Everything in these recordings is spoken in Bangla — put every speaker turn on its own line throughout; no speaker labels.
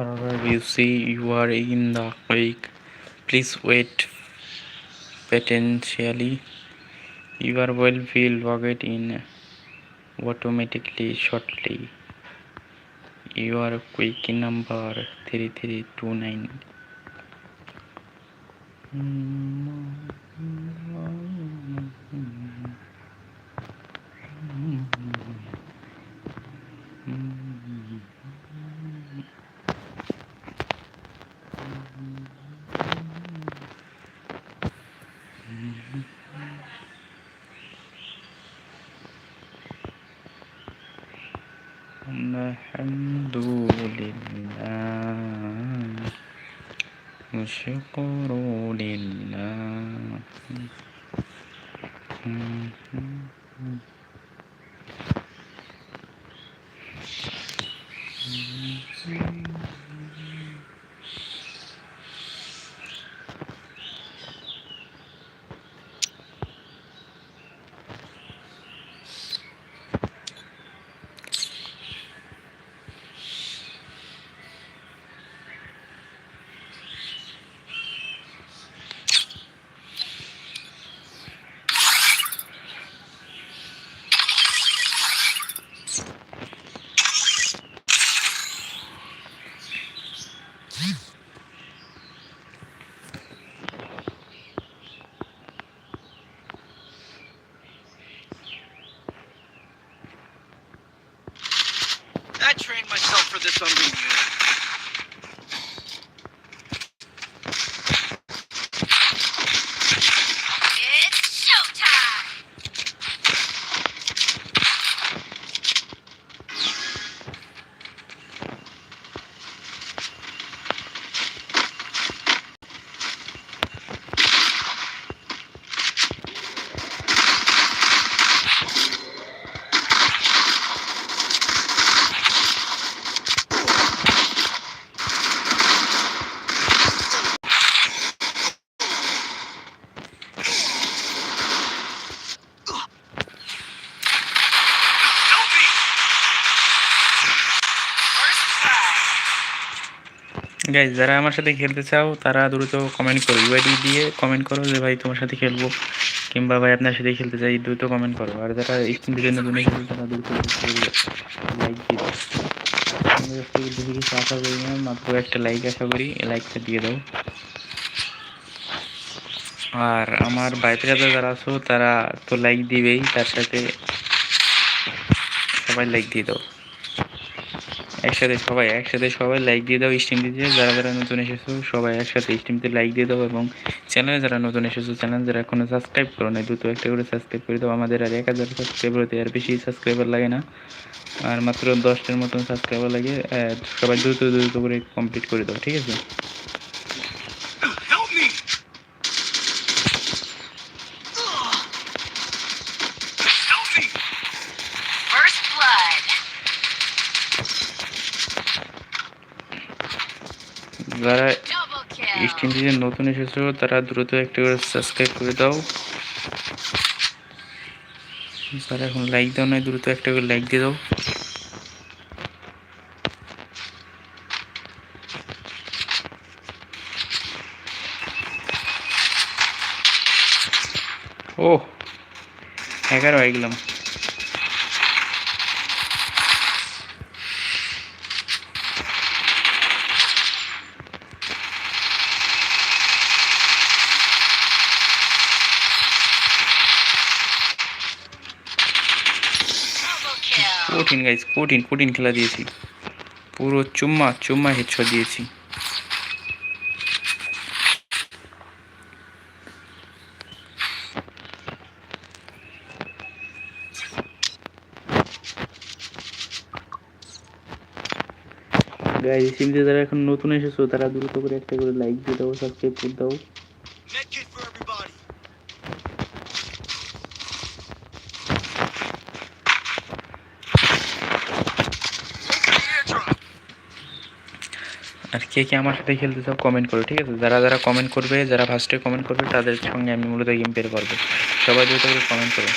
However, you see you are in the quake. Please wait potentially. Your well will log in automatically shortly. Your quick number 3329. الحمد لله شكر لله
something
guys যারা আমার সাথে খেলতে চাও, তারা দ্রুত কমেন্ট করো। ইউআইডি দিয়ে কমেন্ট করো যে, ভাই, তোমার সাথে খেলব। কিংবা, ভাই, আপনার সাথে খেলতে চাই, দ্রুত কমেন্ট করো। আর যারা স্ক্রিন থেকে নতুন এসেছে, তারা দ্রুত লাইক দিয়ে আশা করি না মাত্র একটা লাইক আশা করি লাইকটা দিয়ে দাও। আর আমার বাইরে যারা আছো, তারা তো লাইক দিবেই, তার সাথে সবাই লাইক দিয়ে দাও। একসাথে সবাই একসাথে সবাই লাইক দিয়ে দাও দিয়ে যারা যারা নতুন এসেছ, সবাই একসাথে স্ট্রিমতে লাইক দিয়ে দাও এবং চ্যানেলে যারা নতুন এসেছ চ্যানেল যারা এখনও সাবস্ক্রাইব করো না দ্রুত একটা করে সাবস্ক্রাইব করে দাও। আমাদের আর এক হাজার সাবস্ক্রাইবার হতে আর বেশি সাবস্ক্রাইবার লাগে না। আর মাত্র দশটার মতন সাবস্ক্রাইবার লাগে সবাই দ্রুত দ্রুত করে কমপ্লিট করে দাও, ঠিক আছে? যারা. স্ট্রিমটিতে নতুন এসেছ তারা দ্রুত একটা করে সাবস্ক্রাইব করে দাও। যারা এখন লাইক দাও না দ্রুত একটা করে লাইক দিয়ে দাও। ও এগারো হয়ে গেলাম। কঠিন গাইজ কঠিন কঠিন খেলা দিয়েছি। পুরো চুম্মা চুম্মা হেডশট দিয়েছি। গাইজ সিমতে যারা এখন নতুন এসেছ, তারা দ্রুত করে একটা করে লাইক দিয়ে দাও সাবস্ক্রাইব করে দাও। আর কে কে আমার সাথে খেলতে সব কমেন্ট করবে ঠিক আছে? যারা যারা কমেন্ট করবে, যারা ফার্স্টে কমেন্ট করবে, তাদের সঙ্গে আমি মূলত গেম পেয়ে করব। সবাই করে কমেন্ট করো।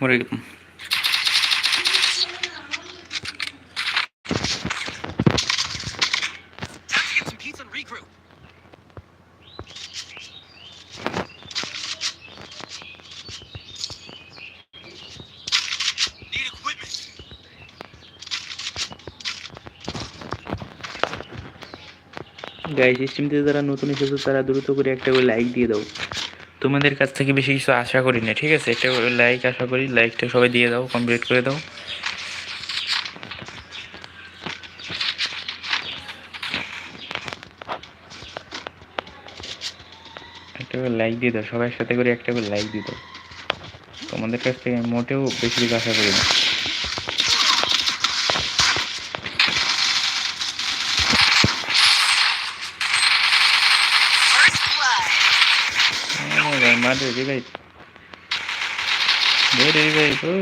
Need equipment.
গাইস স্ট্রিমতে যারা নতুন এসেছ, তারা দ্রুত করে একটা করে লাইক দিয়ে দাও তোমাদের কাছ থেকে বেশি কিছু আশা করি না, ঠিক আছে? এটা লাইক আশা করি লাইকটা সবাই দিয়ে দাও কমপ্লিট করে দাও। একটা করে লাইক দিয়ে দাও, সবার সাথে করে একটা করে লাইক দিয়ে দাও। তোমাদের কাছ থেকে মোটেও বেশি কিছু আশা করি না। ভাই মারে রিভাইভ দে রিভাইভ ও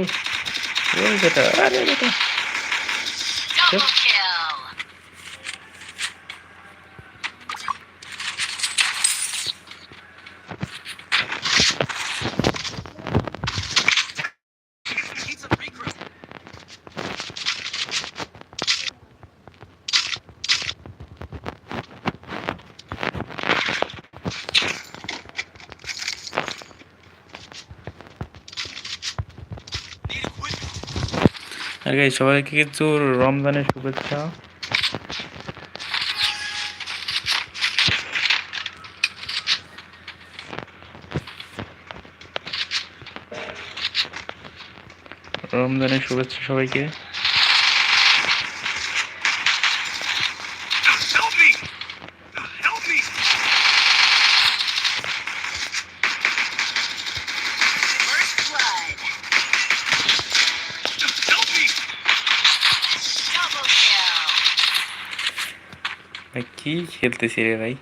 ওই আর গাই সবাইকে কিছু রমজানের শুভেচ্ছা। রমজানের শুভেচ্ছা সবাইকে। ভাই কী খেলতেছি রে ভাই?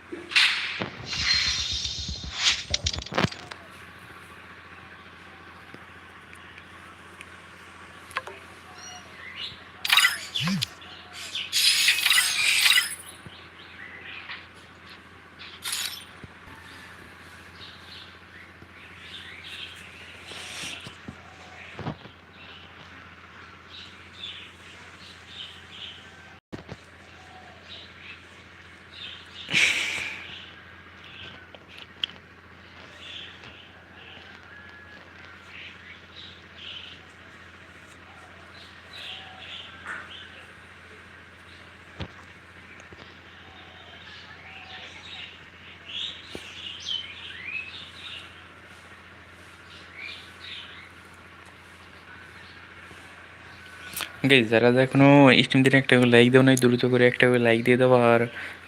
গাইজ যারা এখনও স্ট্রিম দিনে একটা লাইক দাও নাই দ্রুত করে একটা করে লাইক দিয়ে দাও, আর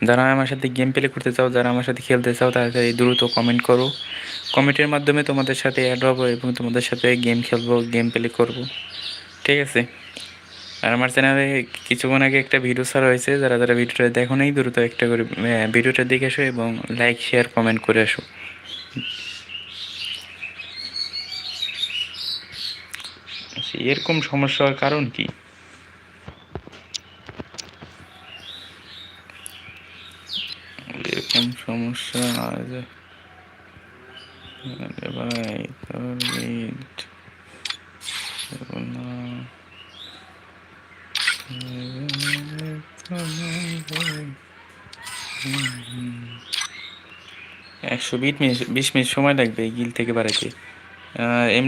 যারা আমার সাথে গেম প্লে করতে চাও, যারা আমার সাথে খেলতে চাও, তাড়াতাড়ি দ্রুত কমেন্ট করো। কমেন্টের মাধ্যমে তোমাদের সাথে অ্যাড হব এবং তোমাদের সাথে গেম খেলব গেম প্লে করব। ঠিক আছে? আর আমার চ্যানেলে কিছুক্ষণ আগে একটা ভিডিও ছাড়া হয়েছে, যারা যারা ভিডিওটা দেখো নাই, দ্রুত একটা করে ভিডিওটা দেখে আসো এবং লাইক শেয়ার কমেন্ট করে আসো। এরকম সমস্যা হওয়ার কারণ কি? এরকম সমস্যা আজ ভাই তোর একশো বিশ মিনিট বিশ মিনিট সময় লাগবে গিল থেকে বাড়াতে এম